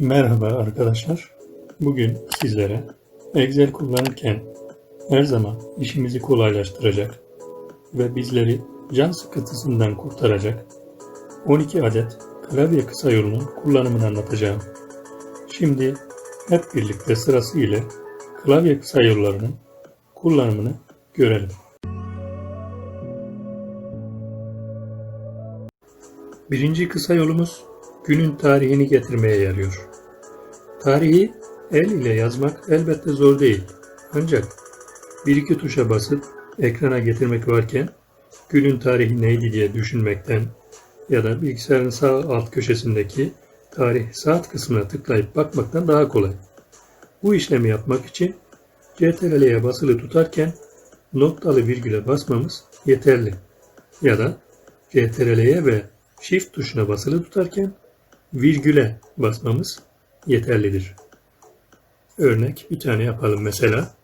Merhaba arkadaşlar. Bugün sizlere Excel kullanırken her zaman işimizi kolaylaştıracak ve bizleri can sıkıntısından kurtaracak 12 adet klavye kısa yolunun kullanımını anlatacağım. Şimdi hep birlikte sırasıyla klavye kısa yollarının kullanımını görelim. Birinci kısa yolumuz günün tarihini getirmeye yarıyor. Tarihi el ile yazmak elbette zor değil. Ancak bir iki tuşa basıp ekrana getirmek varken günün tarihi neydi diye düşünmekten ya da bilgisayarın sağ alt köşesindeki tarih saat kısmına tıklayıp bakmaktan daha kolay. Bu işlemi yapmak için CTRL'ye basılı tutarken noktalı virgüle basmamız yeterli. Ya da CTRL'ye ve Shift tuşuna basılı tutarken virgüle basmamız yeterlidir. Örnek bir tane yapalım mesela.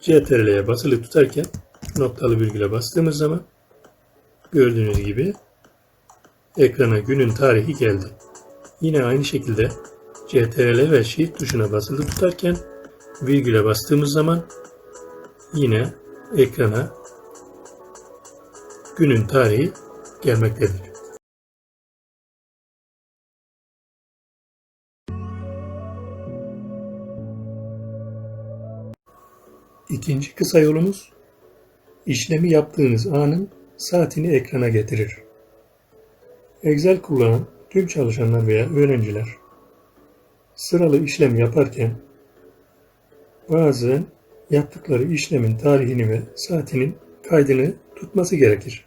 CTRL'ye basılı tutarken noktalı virgüle bastığımız zaman gördüğünüz gibi ekrana günün tarihi geldi. Yine aynı şekilde CTRL ve Shift tuşuna basılı tutarken virgüle bastığımız zaman yine ekrana günün tarihi gelmektedir. İkinci kısa yolumuz işlemi yaptığınız anın saatini ekrana getirir. Excel kullanan tüm çalışanlar veya öğrenciler sıralı işlem yaparken bazen yaptıkları işlemin tarihini ve saatinin kaydını tutması gerekir.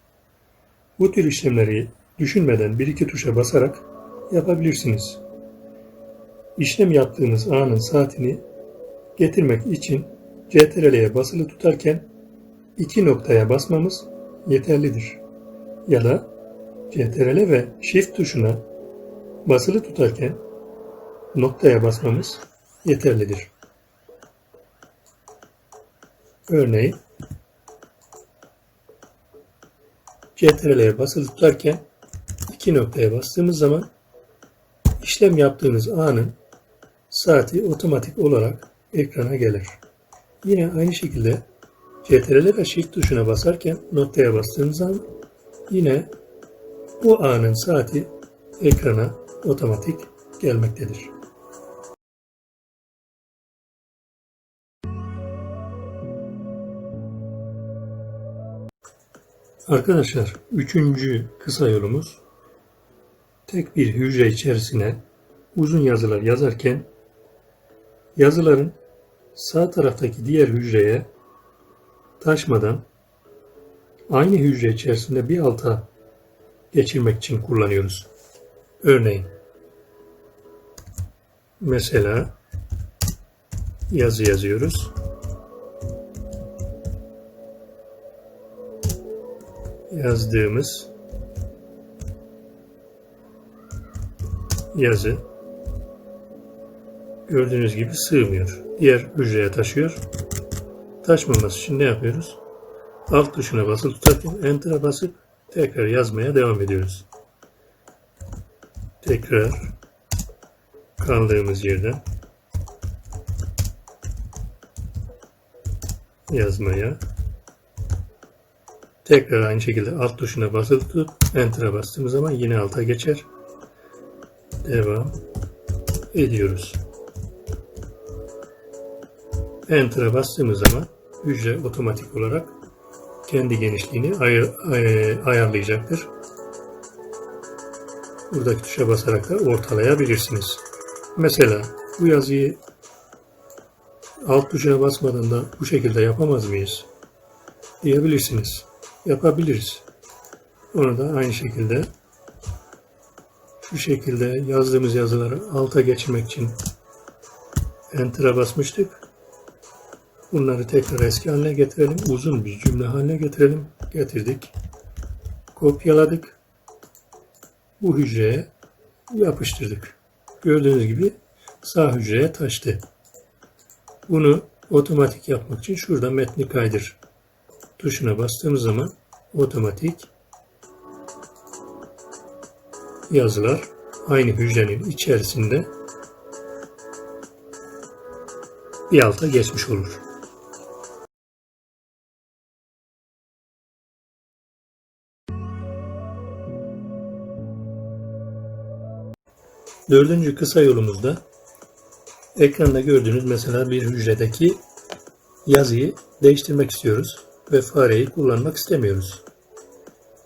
Bu tür işlemleri düşünmeden bir iki tuşa basarak yapabilirsiniz. İşlem yaptığınız anın saatini getirmek için CTRL'ye basılı tutarken iki noktaya basmamız yeterlidir. Ya da CTRL ve Shift tuşuna basılı tutarken noktaya basmamız yeterlidir. Örneğin CTRL'ye basılı tutarken iki noktaya bastığımız zaman işlem yaptığınız anın saati otomatik olarak ekrana gelir. Yine aynı şekilde CTRL ve Shift tuşuna basarken noktaya bastığımız zaman yine bu anın saati ekrana otomatik gelmektedir. Arkadaşlar üçüncü kısa yolumuz tek bir hücre içerisine uzun yazılar yazarken yazıların sağ taraftaki diğer hücreye taşmadan aynı hücre içerisinde bir alta geçirmek için kullanıyoruz. Örneğin mesela yazı yazıyoruz. yazdığımız yazı gördüğünüz gibi sığmıyor. Diğer hücreye taşıyor. Taşmaması için ne yapıyoruz? Alt tuşuna basılı tutarken Enter'a basıp tekrar yazmaya devam ediyoruz. Tekrar kaldığımız yerden yazmaya Tekrar aynı şekilde alt tuşuna basılı tutup Enter'a bastığımız zaman yine alta geçer. Devam ediyoruz. Enter'a bastığımız zaman hücre otomatik olarak kendi genişliğini ay ay ayarlayacaktır. Buradaki tuşa basarak da ortalayabilirsiniz. Mesela bu yazıyı alt tuşuna basmadan da bu şekilde yapamaz mıyız? diyebilirsiniz yapabiliriz. Onu da aynı şekilde şu şekilde yazdığımız yazıları alta geçirmek için Enter'a basmıştık. Bunları tekrar eski haline getirelim. Uzun bir cümle haline getirelim. Getirdik. Kopyaladık. Bu hücreye yapıştırdık. Gördüğünüz gibi sağ hücreye taştı. Bunu otomatik yapmak için şurada metni kaydır tuşuna bastığımız zaman otomatik yazılar aynı hücrenin içerisinde bir alta geçmiş olur. Dördüncü kısa yolumuzda ekranda gördüğünüz mesela bir hücredeki yazıyı değiştirmek istiyoruz ve fareyi kullanmak istemiyoruz.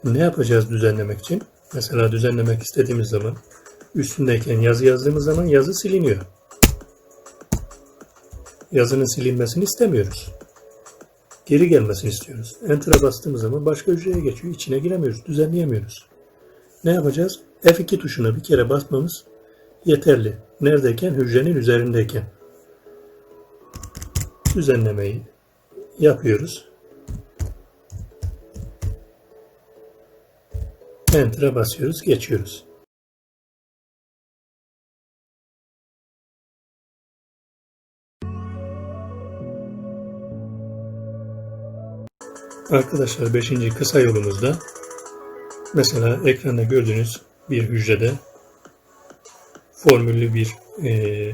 Ne yapacağız düzenlemek için? Mesela düzenlemek istediğimiz zaman üstündeyken yazı yazdığımız zaman yazı siliniyor. Yazının silinmesini istemiyoruz. Geri gelmesini istiyoruz. Enter'a bastığımız zaman başka hücreye geçiyor. İçine giremiyoruz, düzenleyemiyoruz. Ne yapacağız? F2 tuşuna bir kere basmamız yeterli. Neredeyken? Hücrenin üzerindeyken. Düzenlemeyi yapıyoruz. Enter'a basıyoruz, geçiyoruz. Arkadaşlar 5. kısa yolumuzda mesela ekranda gördüğünüz bir hücrede formüllü bir e,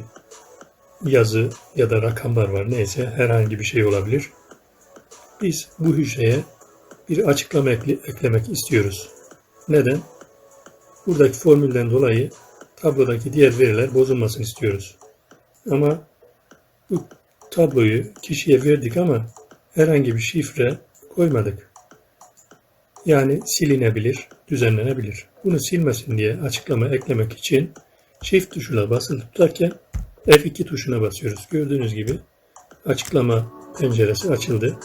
yazı ya da rakamlar var neyse herhangi bir şey olabilir. Biz bu hücreye bir açıklama ekle, eklemek istiyoruz. Neden? Buradaki formülden dolayı tablodaki diğer veriler bozulmasını istiyoruz. Ama bu tabloyu kişiye verdik ama herhangi bir şifre koymadık. Yani silinebilir, düzenlenebilir. Bunu silmesin diye açıklama eklemek için Shift tuşuna basılı tutarken F2 tuşuna basıyoruz. Gördüğünüz gibi açıklama penceresi açıldı.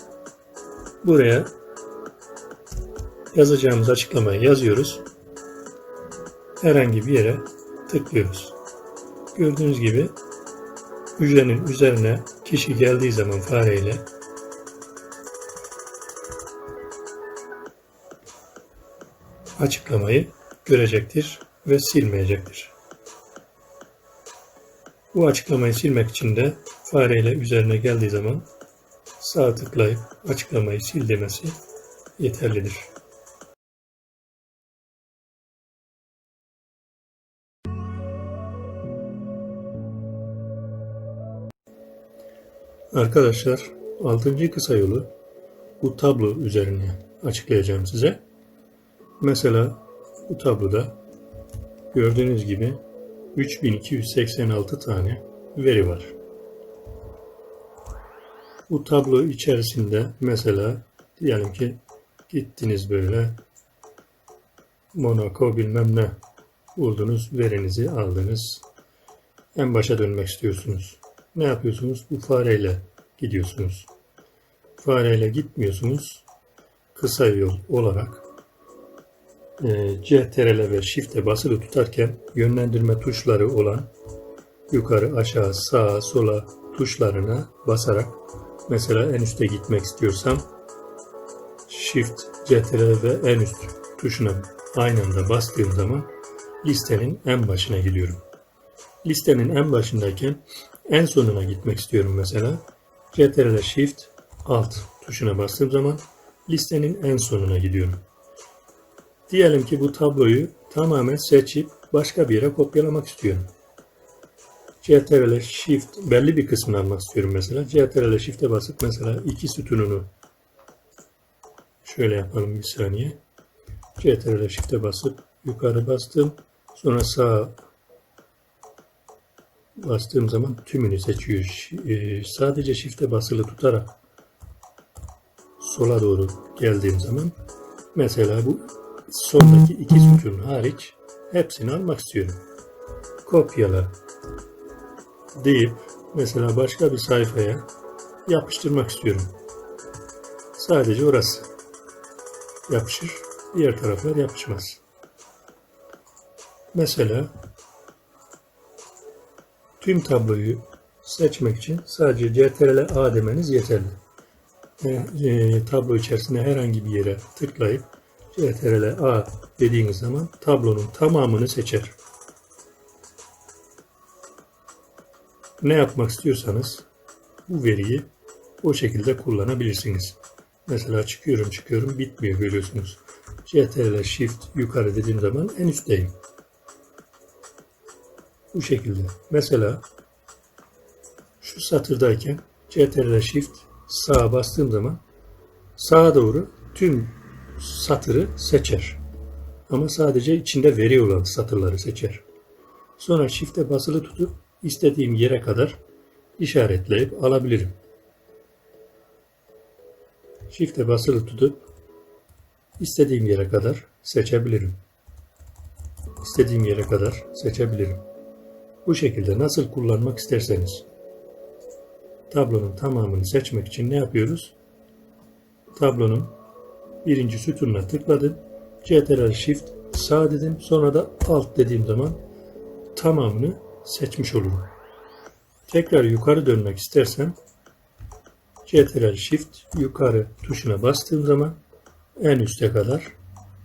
Buraya yazacağımız açıklamayı yazıyoruz. Herhangi bir yere tıklıyoruz. Gördüğünüz gibi hücrenin üzerine kişi geldiği zaman fareyle açıklamayı görecektir ve silmeyecektir. Bu açıklamayı silmek için de fareyle üzerine geldiği zaman sağ tıklayıp açıklamayı sil demesi yeterlidir. Arkadaşlar 6. kısa yolu bu tablo üzerine açıklayacağım size. Mesela bu tabloda gördüğünüz gibi 3286 tane veri var. Bu tablo içerisinde mesela diyelim ki gittiniz böyle Monaco bilmem ne buldunuz, verinizi aldınız. En başa dönmek istiyorsunuz. Ne yapıyorsunuz? Bu fareyle gidiyorsunuz. Fareyle gitmiyorsunuz. Kısa yol olarak CTRL ve Shift'e basılı tutarken yönlendirme tuşları olan yukarı, aşağı, sağa, sola tuşlarına basarak mesela en üste gitmek istiyorsam Shift, CTRL ve en üst tuşuna aynı anda bastığım zaman listenin en başına gidiyorum. Listenin en başındayken en sonuna gitmek istiyorum mesela. CTRL Shift Alt tuşuna bastığım zaman listenin en sonuna gidiyorum. Diyelim ki bu tabloyu tamamen seçip başka bir yere kopyalamak istiyorum. CTRL Shift belli bir kısmını almak istiyorum mesela. CTRL Shift'e basıp mesela iki sütununu şöyle yapalım bir saniye. CTRL Shift'e basıp yukarı bastım. Sonra sağ bastığım zaman tümünü seçiyor. E, sadece Shift'e basılı tutarak sola doğru geldiğim zaman mesela bu sondaki iki sütun hariç hepsini almak istiyorum. Kopyala deyip mesela başka bir sayfaya yapıştırmak istiyorum. Sadece orası yapışır, diğer taraflar yapışmaz. Mesela tüm tabloyu seçmek için sadece CTRL A demeniz yeterli. E, e, tablo içerisinde herhangi bir yere tıklayıp CTRL A dediğiniz zaman tablonun tamamını seçer. Ne yapmak istiyorsanız bu veriyi o şekilde kullanabilirsiniz. Mesela çıkıyorum çıkıyorum bitmiyor görüyorsunuz. CTRL Shift yukarı dediğim zaman en üstteyim. Bu şekilde. Mesela şu satırdayken CTRL Shift sağa bastığım zaman sağa doğru tüm satırı seçer. Ama sadece içinde veri olan satırları seçer. Sonra Shift'e basılı tutup istediğim yere kadar işaretleyip alabilirim. Shift'e basılı tutup istediğim yere kadar seçebilirim. İstediğim yere kadar seçebilirim. Bu şekilde nasıl kullanmak isterseniz. Tablonun tamamını seçmek için ne yapıyoruz? Tablonun birinci sütununa tıkladım. Ctrl Shift sağ dedim. Sonra da alt dediğim zaman tamamını seçmiş olurum. Tekrar yukarı dönmek istersem Ctrl Shift yukarı tuşuna bastığım zaman en üste kadar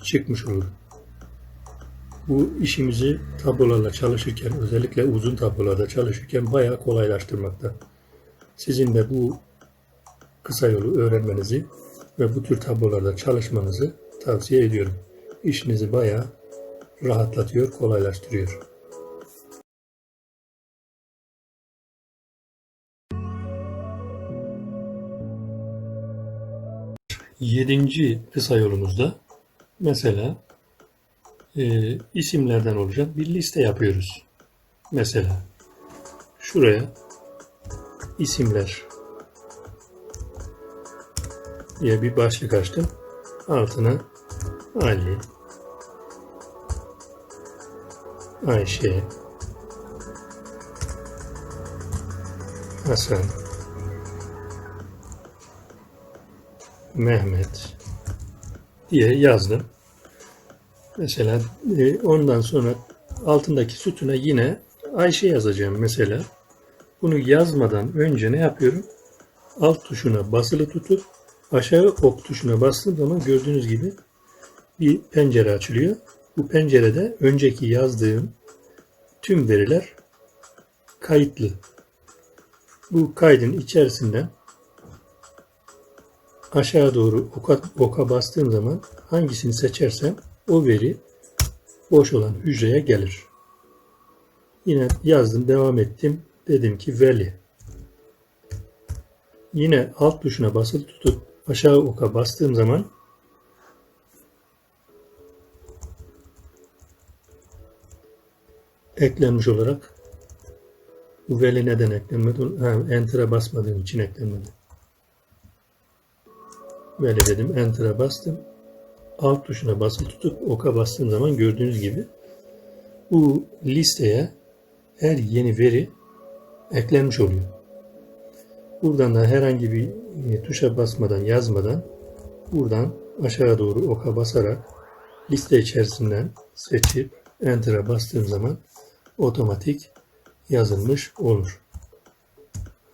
çıkmış olurum. Bu işimizi tablolarla çalışırken özellikle uzun tablolarda çalışırken bayağı kolaylaştırmakta. Sizin de bu kısa yolu öğrenmenizi ve bu tür tablolarda çalışmanızı tavsiye ediyorum. İşinizi bayağı rahatlatıyor, kolaylaştırıyor. Yedinci kısa yolumuzda mesela e, isimlerden olacak bir liste yapıyoruz. Mesela şuraya isimler diye bir başlık açtım. Altına Ali, Ayşe, Hasan, Mehmet diye yazdım. Mesela e, ondan sonra altındaki sütuna yine Ayşe yazacağım mesela. Bunu yazmadan önce ne yapıyorum? Alt tuşuna basılı tutup aşağı ok tuşuna bastığım zaman gördüğünüz gibi bir pencere açılıyor. Bu pencerede önceki yazdığım tüm veriler kayıtlı. Bu kaydın içerisinden aşağı doğru oka, oka bastığım zaman hangisini seçersem o veri boş olan hücreye gelir. Yine yazdım, devam ettim. Dedim ki veli. Yine alt tuşuna basılı tutup aşağı oka bastığım zaman eklenmiş olarak bu veli neden eklenmedi? Ha, enter'a basmadığım için eklenmedi. Veli dedim, enter'a bastım. Alt tuşuna basılı tutup oka bastığım zaman gördüğünüz gibi bu listeye her yeni veri eklenmiş oluyor. Buradan da herhangi bir e, tuşa basmadan, yazmadan buradan aşağı doğru oka basarak liste içerisinden seçip Enter'a bastığım zaman otomatik yazılmış olur.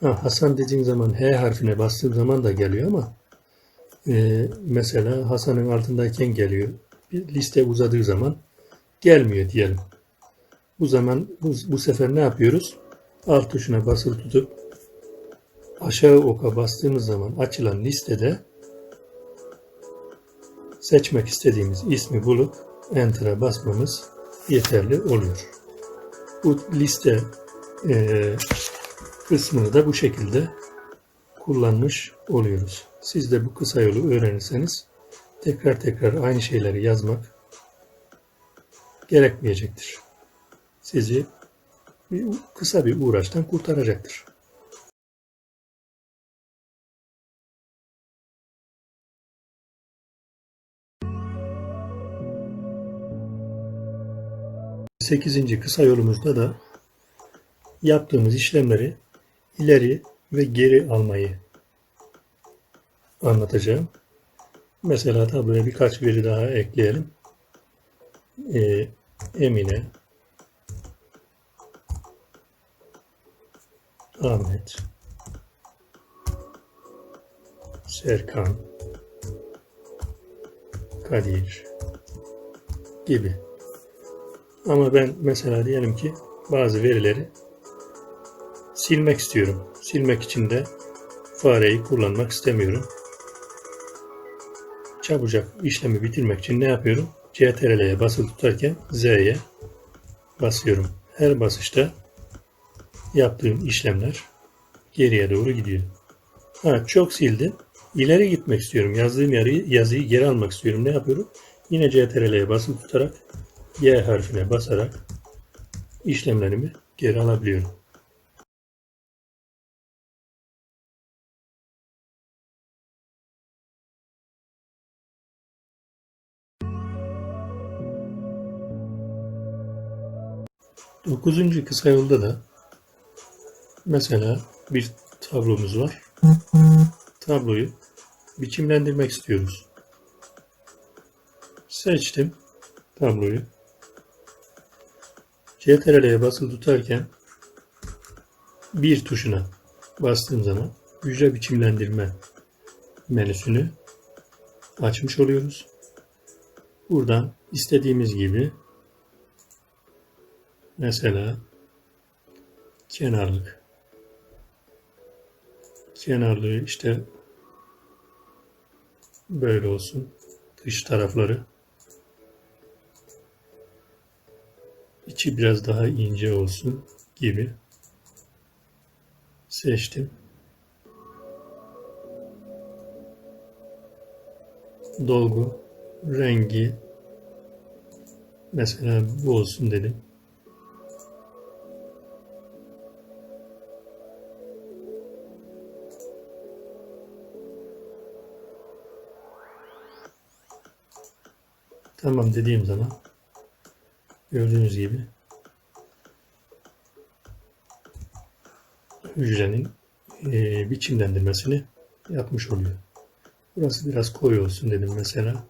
Ha, Hasan dediğim zaman H harfine bastığım zaman da geliyor ama e, mesela Hasan'ın altındayken geliyor. Bir liste uzadığı zaman gelmiyor diyelim. Bu zaman bu, bu sefer ne yapıyoruz? Alt tuşuna basılı tutup aşağı oka bastığımız zaman açılan listede seçmek istediğimiz ismi bulup Enter'a basmamız yeterli oluyor. Bu liste e, kısmını da bu şekilde kullanmış oluyoruz. Siz de bu kısa yolu öğrenirseniz tekrar tekrar aynı şeyleri yazmak gerekmeyecektir. Sizi bir, kısa bir uğraştan kurtaracaktır. Sekizinci kısa yolumuzda da yaptığımız işlemleri ileri ve geri almayı anlatacağım. Mesela tabloya birkaç veri daha ekleyelim. Ee, Emine, Ahmet, Serkan, Kadir gibi. Ama ben mesela diyelim ki bazı verileri silmek istiyorum. Silmek için de fareyi kullanmak istemiyorum. Çabucak işlemi bitirmek için ne yapıyorum? CTRL'ye basılı tutarken Z'ye basıyorum. her basışta yaptığım işlemler geriye doğru gidiyor. Ha çok sildim. İleri gitmek istiyorum. Yazdığım yarıyı, yazıyı geri almak istiyorum. Ne yapıyorum? Yine CTRL'ye basılı tutarak Y harfine basarak işlemlerimi geri alabiliyorum. Dokuzuncu kısa yolda da mesela bir tablomuz var. Tabloyu biçimlendirmek istiyoruz. Seçtim tabloyu. CTRL'ye basılı tutarken bir tuşuna bastığım zaman hücre biçimlendirme menüsünü açmış oluyoruz. Buradan istediğimiz gibi mesela kenarlık kenarlığı işte böyle olsun dış tarafları içi biraz daha ince olsun gibi seçtim. Dolgu, rengi mesela bu olsun dedim. Tamam dediğim zaman gördüğünüz gibi hücrenin e, biçimlendirmesini yapmış oluyor. Burası biraz koyu olsun dedim mesela.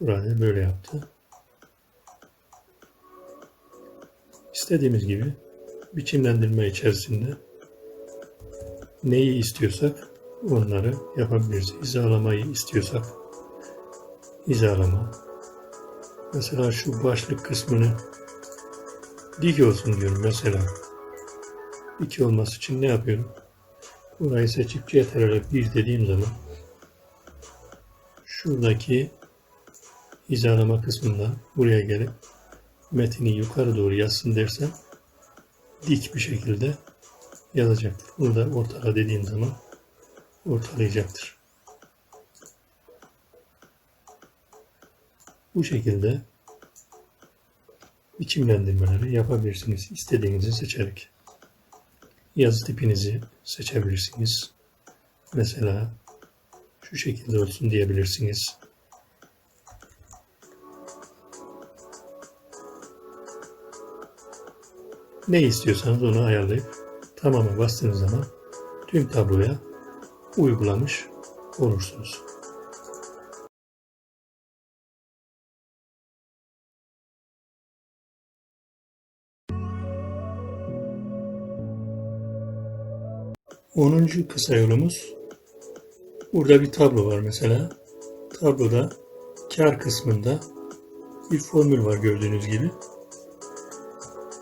Burayı böyle yaptı. İstediğimiz gibi biçimlendirme içerisinde neyi istiyorsak onları yapabiliriz. Hizalamayı istiyorsak hizalama. Mesela şu başlık kısmını dik olsun diyorum mesela. Dik olması için ne yapıyorum? Burayı seçip CTRL 1 dediğim zaman şuradaki hizalama kısmından buraya gelip metini yukarı doğru yazsın dersem dik bir şekilde yazacaktır. Bunu da ortala dediğim zaman ortalayacaktır. Bu şekilde biçimlendirmeleri yapabilirsiniz. istediğinizi seçerek. Yazı tipinizi seçebilirsiniz. Mesela şu şekilde olsun diyebilirsiniz. Ne istiyorsanız onu ayarlayıp tamama bastığınız zaman tüm tabloya uygulamış olursunuz. Onuncu kısa yolumuz burada bir tablo var mesela. Tabloda kar kısmında bir formül var gördüğünüz gibi.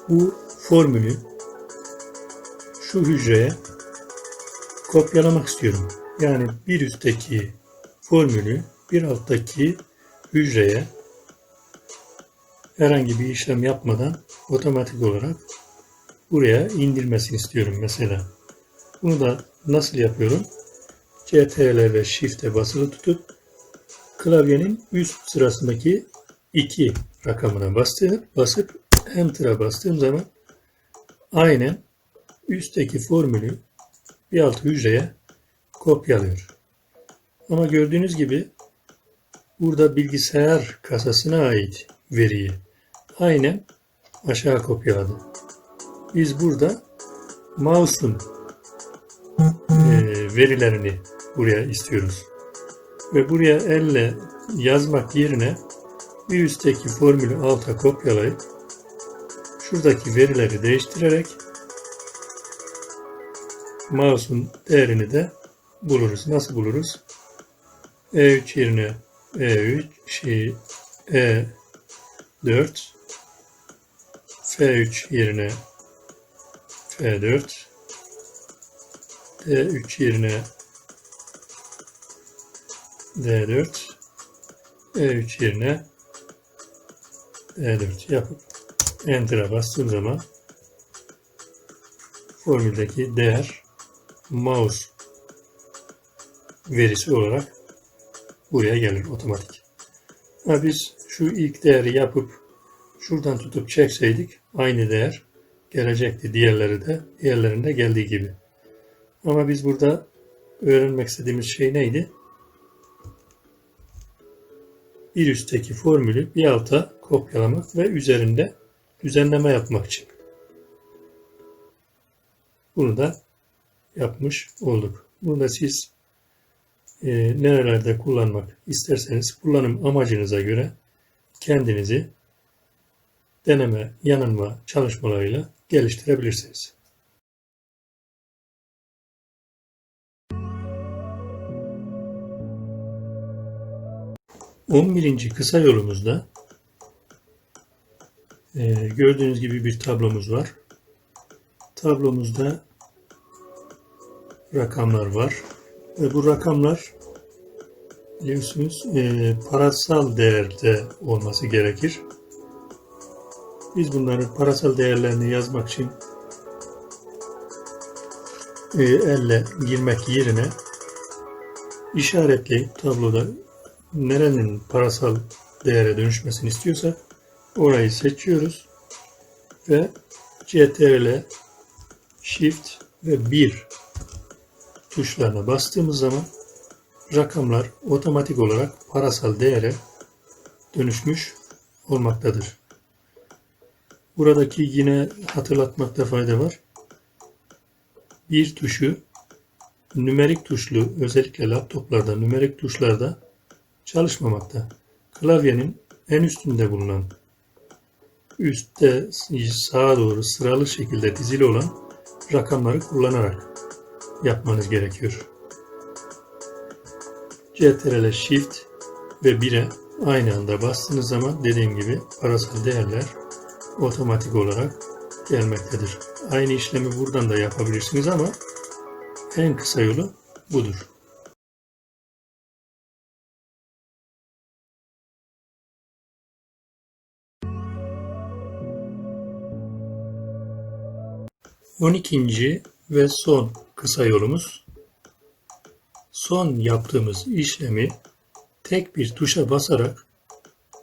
Bu formülü şu hücreye kopyalamak istiyorum. Yani bir üstteki formülü bir alttaki hücreye herhangi bir işlem yapmadan otomatik olarak buraya indirmesini istiyorum mesela. Bunu da nasıl yapıyorum? CTRL ve Shift'e basılı tutup klavyenin üst sırasındaki 2 rakamına basıp, basıp Enter'a bastığım zaman aynen üstteki formülü bir alt hücreye kopyalıyor. Ama gördüğünüz gibi burada bilgisayar kasasına ait veriyi aynen aşağı kopyaladı. Biz burada mouse'un verilerini buraya istiyoruz. Ve buraya elle yazmak yerine bir üstteki formülü alta kopyalayıp şuradaki verileri değiştirerek mouse'un değerini de buluruz. Nasıl buluruz? E3 yerine E3 şey E4 F3 yerine F4 D3 yerine D4 E3 yerine D4 yapıp Enter'a bastığım zaman formüldeki değer mouse verisi olarak buraya gelir otomatik. Ha biz şu ilk değeri yapıp şuradan tutup çekseydik aynı değer gelecekti diğerleri de diğerlerinde geldiği gibi. Ama biz burada öğrenmek istediğimiz şey neydi? Bir üstteki formülü bir alta kopyalamak ve üzerinde düzenleme yapmak için. Bunu da yapmış olduk. Bunu siz e, nerelerde kullanmak isterseniz kullanım amacınıza göre kendinizi deneme, yanılma çalışmalarıyla geliştirebilirsiniz. 11. kısa yolumuzda e, gördüğünüz gibi bir tablomuz var. Tablomuzda rakamlar var. Ve bu rakamlar biliyorsunuz e, parasal değerde olması gerekir. Biz bunların parasal değerlerini yazmak için e, elle girmek yerine işaretleyip tabloda nerenin parasal değere dönüşmesini istiyorsak orayı seçiyoruz ve CTRL Shift ve 1 tuşlarına bastığımız zaman rakamlar otomatik olarak parasal değere dönüşmüş olmaktadır. Buradaki yine hatırlatmakta fayda var. Bir tuşu nümerik tuşlu özellikle laptoplarda nümerik tuşlarda çalışmamakta. Klavyenin en üstünde bulunan üstte sağa doğru sıralı şekilde dizili olan rakamları kullanarak yapmanız gerekiyor. CTRL Shift ve 1'e aynı anda bastığınız zaman dediğim gibi parasal değerler otomatik olarak gelmektedir. Aynı işlemi buradan da yapabilirsiniz ama en kısa yolu budur. 12. ve son kısa yolumuz son yaptığımız işlemi tek bir tuşa basarak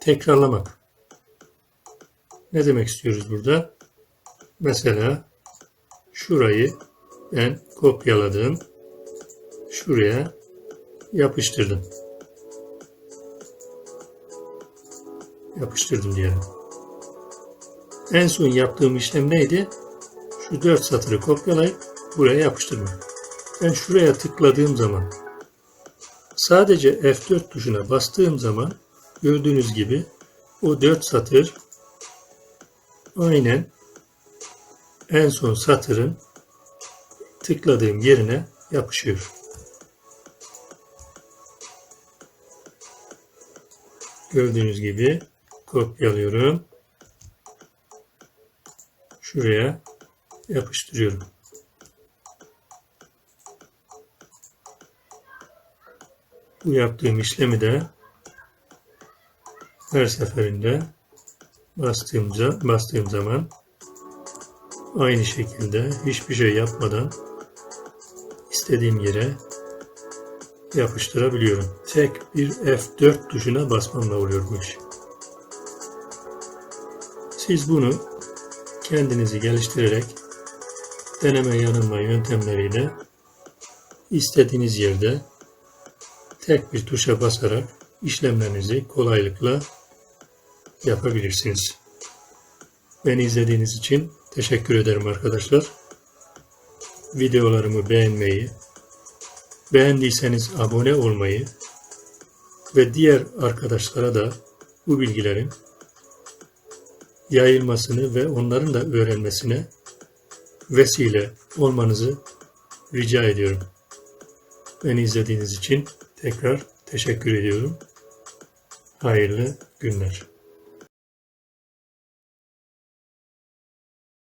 tekrarlamak. Ne demek istiyoruz burada? Mesela şurayı ben kopyaladım. Şuraya yapıştırdım. Yapıştırdım diyelim. En son yaptığım işlem neydi? Şu dört satırı kopyalayıp buraya yapıştırmak. Ben şuraya tıkladığım zaman sadece F4 tuşuna bastığım zaman gördüğünüz gibi o dört satır aynen en son satırın tıkladığım yerine yapışıyor. Gördüğünüz gibi kopyalıyorum. Şuraya yapıştırıyorum. Bu yaptığım işlemi de her seferinde bastığımda, bastığım zaman aynı şekilde hiçbir şey yapmadan istediğim yere yapıştırabiliyorum. Tek bir F4 tuşuna basmamla oluyor bu iş. Siz bunu kendinizi geliştirerek deneme yanılma yöntemleriyle istediğiniz yerde tek bir tuşa basarak işlemlerinizi kolaylıkla yapabilirsiniz. Beni izlediğiniz için teşekkür ederim arkadaşlar. Videolarımı beğenmeyi, beğendiyseniz abone olmayı ve diğer arkadaşlara da bu bilgilerin yayılmasını ve onların da öğrenmesine vesile olmanızı rica ediyorum. Beni izlediğiniz için tekrar teşekkür ediyorum. Hayırlı günler.